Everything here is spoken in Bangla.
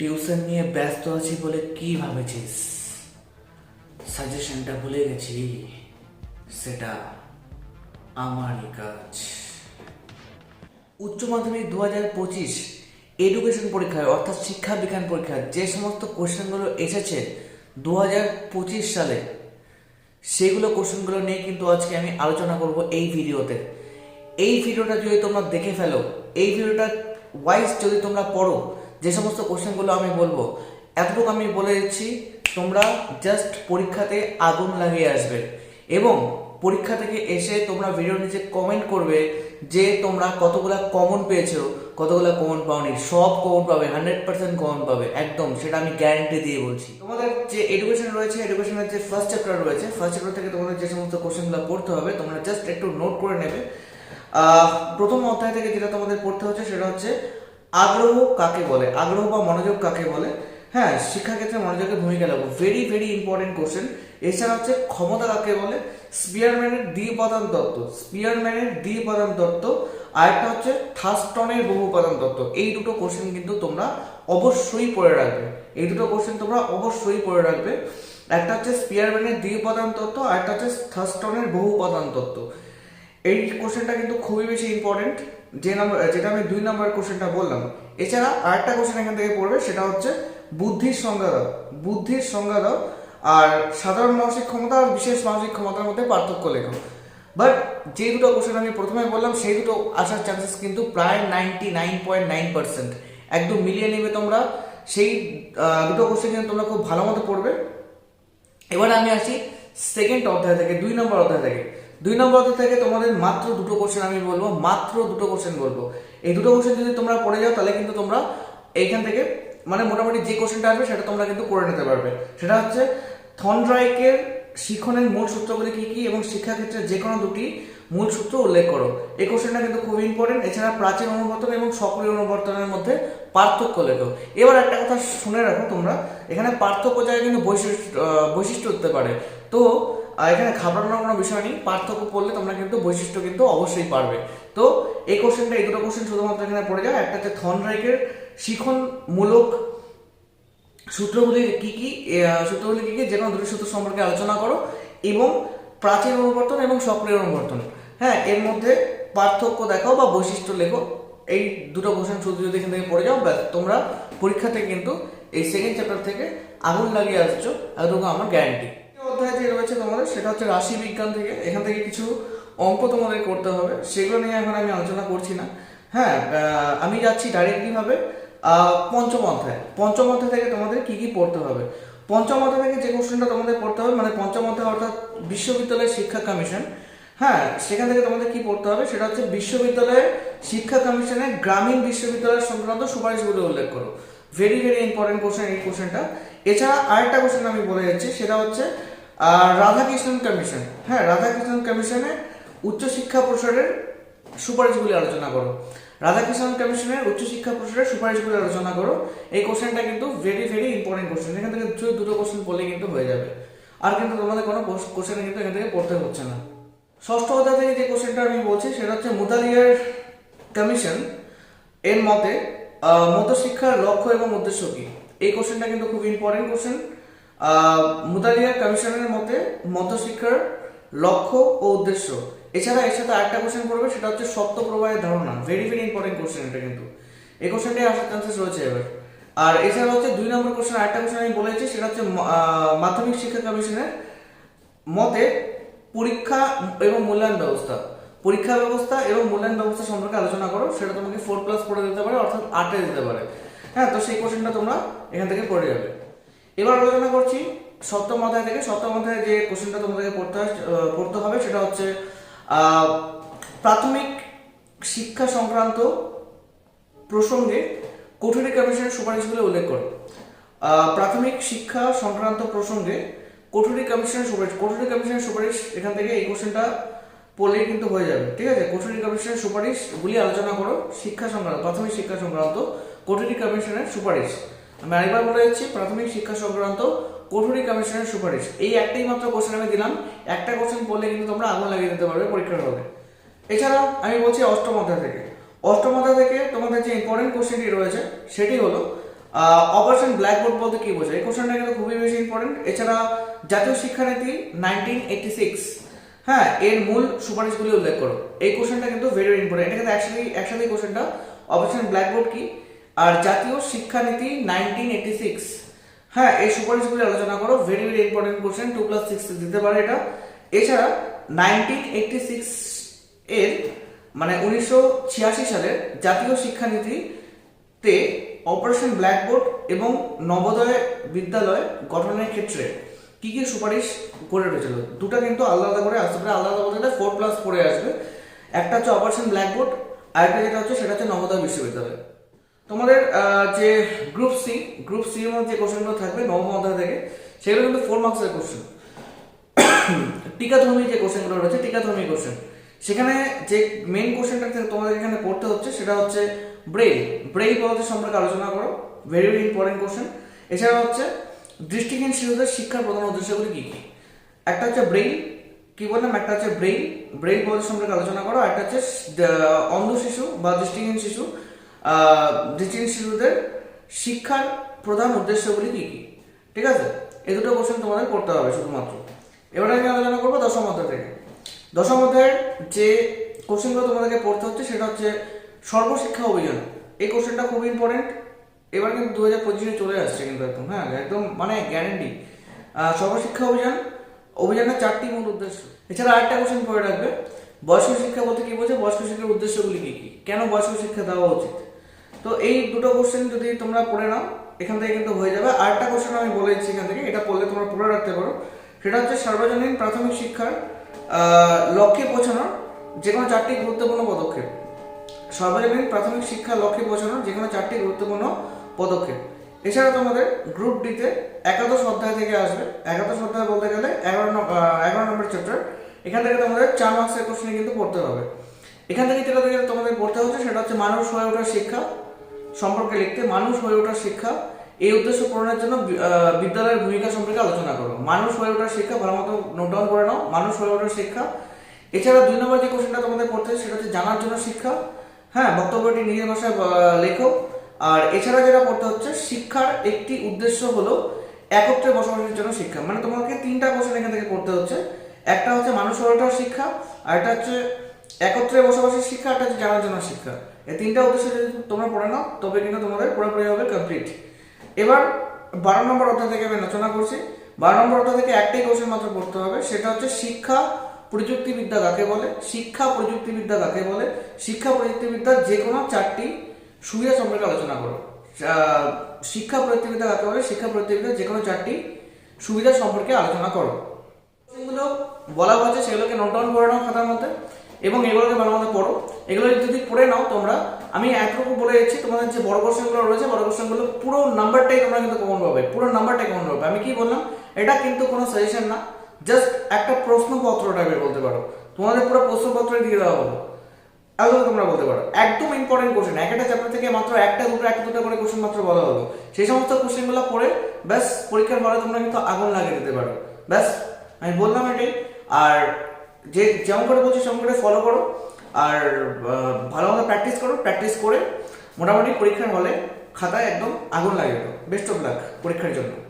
টিউশন নিয়ে ব্যস্ত আছি বলে কি ভাবেছিস? সাজেশনটা ভুলে গেছি। সেটা আমারই কাজ। উচ্চ মাধ্যমিক দু হাজার পঁচিশ এডুকেশন পরীক্ষায়, অর্থাৎ শিক্ষা বিজ্ঞান পরীক্ষায় যে সমস্ত কোশ্চেনগুলো এসেছে দু হাজার পঁচিশ সালে, সেগুলো কোশ্চেনগুলো নিয়ে কিন্তু আজকে আমি আলোচনা করব এই ভিডিওতে। এই ভিডিওটা যদি তোমরা দেখে ফেলো, এই ভিডিওটা ওয়াইজ যদি তোমরা পড়ো যে সমস্ত কোশ্চেনগুলো আমি বলব, এতটুকু আমি বলে দিচ্ছি, তোমরা জাস্ট পরীক্ষাতে আগুন লাগিয়ে আসবে। এবং পরীক্ষা থেকে এসে তোমরা ভিডিওর নিচে কমেন্ট করবে যে তোমরা কতগুলা কমন পেয়েছ, কতগুলা কমন পাওনি। সব কমন পাবে হান্ড্রেড পার্সেন্ট কমন পাবে, একদম, সেটা আমি গ্যারেন্টি দিয়ে বলছি। তোমাদের যে এডুকেশন রয়েছে এডুকেশনের যে ফার্স্ট চ্যাপ্টার রয়েছে ফার্স্ট চ্যাপ্টার থেকে তোমাদের যে সমস্ত কোশ্চেনগুলো পড়তে হবে, তোমরা জাস্ট একটু নোট করে নেবে। প্রথম অধ্যায় থেকে যেটা তোমাদের পড়তে হচ্ছে, সেটা হচ্ছে আগ্রহ কাকে বলে? আগ্রহ বা মনোযোগ কাকে বলে? হ্যাঁ শিক্ষাক্ষেত্রে মনোযোগের ভূমিকা লাগবে ভেরি ভেরি ইম্পর্টেন্ট কোশ্চেন এছাড়া হচ্ছে ক্ষমতা কাকে বলে? স্পিয়ারম্যানের দ্বিউপাদান তত্ত্ব। স্পিয়ারম্যানের দ্বিউপাদান তত্ত্ব। আর একটা হচ্ছে থাস্টনের বহু উপাদান তত্ত্ব। এই দুটো কোশ্চেন কিন্তু তোমরা অবশ্যই পড়ে রাখবে। এই দুটো কোশ্চেন তোমরা অবশ্যই পড়ে রাখবে। একটা হচ্ছে স্পিয়ারম্যানের দ্বিউপাদান তত্ত্ব, আর একটা হচ্ছে থাস্টনের বহু উপাদান তত্ত্ব। এই কোশ্চেনটা কিন্তু খুবই বেশি ইম্পর্টেন্ট যে নম্বর যেটা আমি দুই নম্বর কোশ্চেনটা বললাম, এছাড়া আরেকটা কোশ্চেন এখান থেকে পড়বে, সেটা হচ্ছে বুদ্ধির সংজ্ঞা দাও। বুদ্ধির সংজ্ঞা দাও, আর সাধারণ মানসিক ক্ষমতা আর বিশেষ মানসিক ক্ষমতার মধ্যে পার্থক্য লেখো। বাট যে দুটো কোশ্চেন আমি প্রথমে বললাম, সেই দুটো আসার চান্সেস কিন্তু প্রায় ninety nine point nine percent একদম মিলিয়ে নেবে তোমরা। সেই দুটো কোশ্চেন কিন্তু তোমরা খুব ভালো মতো পড়বে। এবার আমি আসি সেকেন্ড অধ্যায় থেকে, দুই নম্বর অধ্যায় থেকে। দুই নম্বর থেকে তোমাদের মাত্র দুটো কোশ্চেন আমি বলব, মাত্র দুটো কোশ্চেন বলব। এই দুটো কোশ্চেন যদি তোমরা পড়ে যাও, তাহলে কিন্তু তোমরা এইখান থেকে মানে মোটামুটি যে কোশ্চেনটা আসবে, সেটা তোমরা কিন্তু করে নিতে পারবে। সেটা হচ্ছে, থনড্রাইকের শিখনের মূল সূত্রগুলি কি কি এবং শিক্ষাক্ষেত্রে যে কোনো দুটি মূল সূত্র উল্লেখ করো। এই কোশ্চেনটা কিন্তু খুব ইম্পর্টেন্ট এছাড়া প্রাচীন অনুবর্তন এবং সক্রিয় অনুবর্তনের মধ্যে পার্থক্য লেখো। এবার একটা কথা শুনে রাখো তোমরা, এখানে পার্থক্য জায়গায় কিন্তু বৈশিষ্ট্য বৈশিষ্ট্য হতে পারে। তো এখানে ঘাবড়ানোর কোনো বিষয় নেই, পার্থক্য পড়লে তোমরা কিন্তু বৈশিষ্ট্য কিন্তু অবশ্যই পারবে। তো এই কোশ্চেনটা এই দুটো কোশ্চেন শুধুমাত্র এখানে পড়ে যায় একটা হচ্ছে থনরাইকের শিখনমূলক সূত্রগুলি কি কি সূত্রগুলি কি কি, যে কোনো দুটি সূত্র সম্পর্কে আলোচনা করো এবং প্রাচীন অনুবর্তন এবং সক্রিয় অনুবর্তন। হ্যাঁ এর মধ্যে পার্থক্য দেখাও বা বৈশিষ্ট্য লেখো। এই দুটো কোশ্চেন শুধু যদি এখান থেকে পড়ে যাও, ব্যাস, তোমরা পরীক্ষাতে কিন্তু এই সেকেন্ড চ্যাপ্টার থেকে আগুন লাগিয়ে আসছো। এতটুকু আমার গ্যারান্টি অধ্যায় যে রয়েছে তোমাদের সেটা হচ্ছে রাশি বিজ্ঞান থেকে। এখান থেকে কিছু অঙ্ক তোমাদের করতে হবে। সেগুলো নিয়ে এখন আমি আলোচনা করছি না। হ্যাঁ আমি যাচ্ছি ডাইরেক্টলি ভাবে আহ, পঞ্চম অধ্যায়। পঞ্চম অধ্যায় থেকে তোমাদের কি কি পড়তে হবে? পঞ্চম অধ্যায় থেকে যে কোশ্চেনটা তোমাদের পড়তে হবে মানে পঞ্চম অধ্যায় অর্থাৎ বিশ্ববিদ্যালয় শিক্ষা কমিশন। হ্যাঁ সেখান থেকে তোমাদের কি পড়তে হবে? সেটা হচ্ছে বিশ্ববিদ্যালয়ের শিক্ষা কমিশনের গ্রামীণ বিশ্ববিদ্যালয় সংক্রান্ত সুপারিশগুলো উল্লেখ করো। ভেরি ভেরি ইম্পর্টেন্ট কোশ্চেন এই কোশ্চেনটা এছাড়া আরেকটা কোশ্চেন আমি বলে যাচ্ছি, সেটা হচ্ছে রাধাকৃষ্ণন কমিশন হ্যাঁ রাধাকৃষ্ণন কমিশনের উচ্চশিক্ষা প্রসারের সুপারিশগুলি আলোচনা করো। রাধাকৃষ্ণন কমিশনের উচ্চশিক্ষা প্রসারের সুপারিশগুলি আলোচনা করো। এই কোশ্চেনটা কিন্তু ভেরি ভেরি ইম্পর্টেন্ট কোশ্চেন এখান থেকে শুধু দুটো কোশ্চেন পড়লে কিন্তু হয়ে যাবে। আর কিন্তু তোমাদের কোনো কোশ্চেন কিন্তু এখান থেকে পড়তে হচ্ছে না। ষষ্ঠ অধ্যায় থেকে যে কোশ্চেনটা আমি বলছি, সেটা হচ্ছে মুদালিয়ার কমিশন এর মতে আহ, মধ্যশিক্ষার লক্ষ্য এবং উদ্দেশ্য কি? এই কোশ্চেনটা কিন্তু খুব ইম্পর্টেন্ট কোশ্চেন মুদালিয়ার কমিশনের মতে মধ্যশিক্ষার লক্ষ্য ও উদ্দেশ্য। এছাড়া এর সাথে আরেকটা কোশ্চেন পড়বে সেটা হচ্ছে সপ্ত প্রবাহের ধারণা। ভেরি ভেরি ইম্পর্টেন্ট কোশ্চেন এটা কিন্তু। এই কোশ্চেনটাই আসার চান্সেস রয়েছে এবার। আর এছাড়া হচ্ছে দুই নম্বর কোশ্চেন আরেকটা কোশ্চেন আমি বলেছি সেটা হচ্ছে মাধ্যমিক শিক্ষা কমিশনের মতে পরীক্ষা এবং মূল্যায়ন ব্যবস্থা। পরীক্ষা ব্যবস্থা এবং মূল্যায়ন ব্যবস্থা সম্পর্কে আলোচনা করো, সেটা তোমাকে ফোর প্লাস পড়ে দিতে পারে, অর্থাৎ আটে দিতে পারে। হ্যাঁ তো সেই কোশ্চেনটা তোমরা এখান থেকে পড়ে যাবে। এবার আলোচনা করছি সপ্তম অধ্যায় থেকে। সপ্তম অধ্যায়ে যে কোশ্চেনটা তোমাদেরকে পড়তে পড়তে হবে, সেটা হচ্ছে প্রাথমিক শিক্ষা সংক্রান্ত প্রসঙ্গে কোঠুরি কমিশনের সুপারিশগুলো উল্লেখ করো। প্রাথমিক শিক্ষা সংক্রান্ত প্রসঙ্গে কোঠুরি কমিশনের সুপারিশ কোঠুরি কমিশনের সুপারিশ, এখান থেকে এই কোশ্চেনটা পড়লেই কিন্তু হয়ে যাবে, ঠিক আছে? কোঠুরি কমিশনের সুপারিশগুলি আলোচনা করো, শিক্ষা সংক্রান্ত, প্রাথমিক শিক্ষা সংক্রান্ত কোঠুরি কমিশনের সুপারিশ। আমি আরেকবার বলে যাচ্ছি, প্রাথমিক শিক্ষা সংক্রান্ত কোঠুরি কমিশনের সুপারিশ। এই একটাই মাত্র কোশ্চেন আমি দিলাম। একটা কোশ্চেন পড়লে কিন্তু তোমরা আগুন লাগিয়ে দিতে পারবে পরীক্ষার হলে। এছাড়া আমি বলছি অষ্টম অধ্যায় থেকে। অষ্টম অধ্যায় থেকে তোমাদের যে ইম্পর্টেন্ট কোশ্চেনটি রয়েছে, সেটি হলো অপারেশন ব্ল্যাকবোর্ড বলতে কি বোঝায়? এই কোশ্চেনটা কিন্তু খুবই বেশি ইম্পর্টেন্ট এছাড়া জাতীয় শিক্ষানীতি নাইনটিন এইটি সিক্স হ্যাঁ এর মূল সুপারিশগুলি উল্লেখ করো। এই কোশ্চেনটা কিন্তু ভেরি ইম্পর্টেন্ট এটা কিন্তু একসাথে একসাথে কোশ্চেনটা অপারেশন ব্ল্যাকবোর্ড কি? আর জাতীয় শিক্ষানীতি নাইনটিন এইটি সিক্স হ্যাঁ এই সুপারিশগুলি আলোচনা করো। Very very important question two plus six দিতে পারে এটা। এছাড়া নাইনটিন এইটটি সিক্স এর মানে উনিশশো ছিয়াশি সালের জাতীয় শিক্ষানীতিতে অপারেশন ব্ল্যাকবোর্ড এবং নবোদয় বিদ্যালয় গঠনের ক্ষেত্রে কি কি সুপারিশ করে রয়েছিল? দুটো কিন্তু আলাদা আলাদা করে আসতে পারে, আলাদা আলাদা ফোর প্লাস ফোরে আসবে। একটা হচ্ছে অপারেশন ব্ল্যাকবোর্ড আরেকটা যেটা হচ্ছে সেটা হচ্ছে নবোদয় বিশ্ববিদ্যালয়। তোমাদের যে গ্রুপ সি গ্রুপ সি এর মধ্যে যে কোশ্চেনগুলো থাকবে নবম অধ্যায় থেকে, সেগুলো কিন্তু ফোর মার্কসের কোশ্চেন টিকাধর্মী যে কোশ্চেনগুলো রয়েছে, টিকাধর্মী কোশ্চেন সেখানে যে মেন কোশ্চেনটা তোমাদের এখানে পড়তে হচ্ছে, সেটা হচ্ছে ব্রেল ব্রেল পদ্ধতি সম্পর্কে আলোচনা করো ভেরি ভেরি ইম্পর্টেন্ট কোশ্চেন এছাড়া হচ্ছে দৃষ্টিহীন শিশুদের শিক্ষার প্রধান উদ্দেশ্যগুলি কি কি? একটা হচ্ছে ব্রেইন কি বললাম? একটা হচ্ছে ব্রেইন ব্রেইন পদ্ধতি সম্পর্কে আলোচনা করো। একটা হচ্ছে অন্ধ শিশু বা দৃষ্টিহীন শিশু। দৃষ্টিহীন শিশুদের শিক্ষার প্রধান উদ্দেশ্যগুলি কি কি? ঠিক আছে? এই দুটো কোশ্চেন তোমাদের করতে হবে শুধুমাত্র। এবার আমি আলোচনা করব দশম অধ্যায় থেকে। দশম অধ্যায়ের যে কোশ্চেনগুলো তোমাদেরকে পড়তে হচ্ছে, সেটা হচ্ছে সর্বশিক্ষা অভিযান। এই কোশ্চেনটা খুব ইম্পর্টেন্ট এবার কিন্তু দু হাজার পঁচিশে চলে আসছে কিন্তু একদম হ্যাঁ একদম মানে গ্যারেন্টি সর্বশিক্ষা অভিযান, অভিযানের চারটি মূল উদ্দেশ্য। এছাড়া আরেকটা কোশ্চেন পড়ে রাখবে, বয়স্ক শিক্ষা বলতে কি বলছে বয়স্ক শিক্ষার উদ্দেশ্যগুলি কি কি? কেন বয়স্ক শিক্ষা দেওয়া উচিত? তো এই দুটো কোশ্চেন যদি তোমরা পড়ে নাও, এখান থেকে কিন্তু হয়ে যাবে। আরেকটা কোশ্চেন আমি বলে দিচ্ছি এখান থেকে, এটা পড়লে তোমরা পড়ে রাখতে পারো। সেটা হচ্ছে সার্বজনীন প্রাথমিক শিক্ষার লক্ষ্যে পৌঁছানোর যে কোনো চারটি গুরুত্বপূর্ণ পদক্ষেপ। সর্বজনীন প্রাথমিক শিক্ষা লক্ষ্যে পৌঁছানোর যে কোনো চারটি গুরুত্বপূর্ণ পদক্ষেপ। এছাড়া তোমাদের গ্রুপ ডিতে একাদশ অধ্যায় থেকে আসবে। একাদশ অধ্যায় বলতে গেলে এগারো এগারো নম্বর চ্যাপ্টার এখান থেকে তোমাদের চার মার্কসের কোশ্চেন কিন্তু পড়তে হবে। এখান থেকে যেটা থেকে তোমাদের পড়তে হচ্ছে সেটা হচ্ছে মানুষ হয়ে ওঠার শিক্ষা সম্পর্কে লিখতে। মানুষ হয়ে ওঠার শিক্ষা, এই উদ্দেশ্য পূরণের জন্য বিদ্যালয়ের ভূমিকা সম্পর্কে আলোচনা করো। মানুষ হয়ে ওঠার শিক্ষা, ভালো মতো নোট ডাউন করে নাও। মানুষ হয়ে ওঠার শিক্ষা। এছাড়া দুই নম্বর যে কোশ্চেনটা তোমাদের পড়তে সেটা হচ্ছে জানার জন্য শিক্ষা। হ্যাঁ বক্তব্যটি নিজের ভাষায় লেখো। আর এছাড়া যেটা পড়তে হচ্ছে, শিক্ষার একটি উদ্দেশ্য হলো একত্রে বসবাসের জন্য শিক্ষা। মানে তোমাকে তিনটা কোশ্চেন এখান থেকে পড়তে হচ্ছে। একটা হচ্ছে মানুষ ওঠার শিক্ষা, আর একটা হচ্ছে একত্রে বসবাসের শিক্ষা, একটা হচ্ছে জানার জন্য শিক্ষা। এই তিনটা উদ্দেশ্য যদি তোমরা পড়ে নাও, তবে কিন্তু তোমাদের পুরোপুরি হবে কমপ্লিট এবার বারো নম্বর অধ্যায় থেকে আমি আলোচনা করছি। বারো নম্বর অধ্যায় থেকে একটাই কোশ্চেন মাত্র পড়তে হবে, সেটা হচ্ছে শিক্ষা প্রযুক্তিবিদ্যা কাকে বলে? শিক্ষা প্রযুক্তিবিদ্যা কাকে বলে? শিক্ষা প্রযুক্তিবিদ্যার যে কোনো চারটি সুবিধা সম্পর্কে আলোচনা করো। শিক্ষা প্রতিযোগিতা কাকে বলে শিক্ষা প্রযুক্তিবিদ্যার যে কোনো চারটি সুবিধা সম্পর্কে আলোচনা করো। যেগুলো বলা হয়েছে, সেগুলোকে নোট ডাউন করে নাও খাতার মধ্যে এবং এগুলোকে ভালো মতো পড়ো। এগুলো যদি পড়ে নাও তোমরা, আমি এতটুকু বলে দিচ্ছি, তোমাদের যে বড় কোশ্চেনগুলো রয়েছে, বড় কোশ্চেনগুলো পুরো নাম্বারটাই তোমরা কিন্তু কমন পাবে, পুরো নাম্বারটাই কমন পাবে। আমি কি বললাম, এটা কিন্তু কোনো সাজেশন না জাস্ট একটা প্রশ্নপত্র টাইপের বলতে পারো। তোমাদের পুরো প্রশ্নপত্র দিয়ে দেওয়া হলো। এগুলো তোমরা বলতে পারো। একদম ইম্পর্টেন্ট কোশ্চেন এক একটা চ্যাপ্টার থেকে মাত্র একটা, দুটো একটা, দুটো করে কোশ্চেন মাত্র বলা হলো। সেই সমস্ত কোশ্চেনগুলো পড়ে ব্যাস, পরীক্ষার হলে তোমরা কিন্তু আগুন লাগিয়ে দিতে পারো। ব্যাস, আমি বললাম এটাই। আর যে যেমন করে বলছি সেমন করে ফলো করো। আর ভালো প্র্যাকটিস করো। প্র্যাকটিস করে মোটামুটি পরীক্ষার হলে খাতায় একদম আগুন লাগিয়ে দাও। বেস্ট অফ লাক পরীক্ষার জন্য।